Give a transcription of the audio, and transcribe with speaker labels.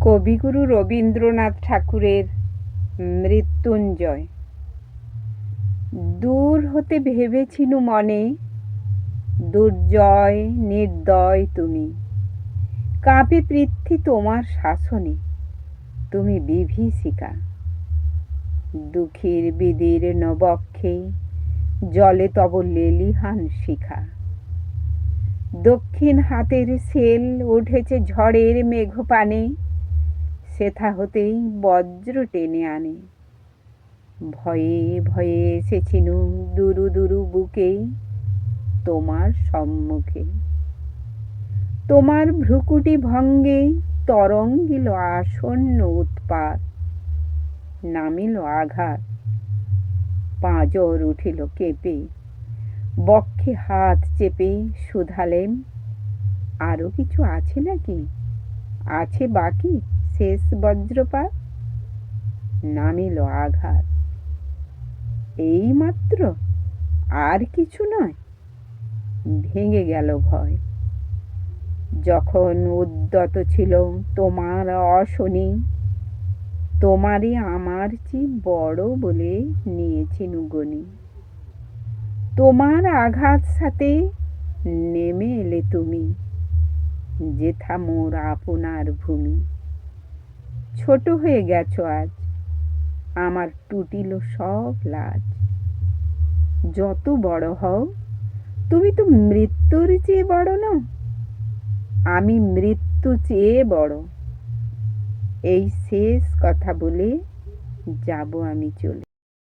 Speaker 1: কবিগুরু রবীন্দ্রনাথ ঠাকুরের মৃত্যুঞ্জয়। দূর হতে ভেবেছিনু মনে, দুর্জয় নির্দয় তুমি। কাঁপে পৃথ্বী তোমার শাসনে, তুমি বিভীষিকা। দুঃখীর বিদীর্ণ বক্ষে জলে তব লেলিহান শিখা। দক্ষিণ হাতের সেল উঠেছে ঝড়ের মেঘপানে সেথা হতেই বজ্র টেনে আনে। ভয়ে ভয়ে এসেছিনু দুরু দুরু বুকে, তোমার সম্মুখে। তোমার ভ্রুকুটি ভঙ্গে তরঙ্গিল আসন্ন উৎপাত, নামিল আঘাত। পাঁজর উঠিল কেঁপে, বক্ষে হাত চেপে শুধালেম আরও কিছু আছে নাকি? আছে বাকি? শেষ বজ্রপাত? নামিল আঘাত। এই মাত্র? আর কিছু নয়। ভেঙে গেল ভয়। যখন উদ্যত ছিল তোমার অশনি, তোমারই আমার চেয়ে বড় বলে নিয়েছিনু গনি তোমার আঘাত সাথে নেমে এলে তুমি, যেথা মোর আপনার ভূমি। ছোট হয়ে গেছো আজ। আমার টুটিল সব লাজ। যত বড় হও, তুমি তো মৃত্যুর চেয়ে বড় না আমি মৃত্যু চেয়ে বড়। এই শেষ কথা বলে যাব আমি চলে।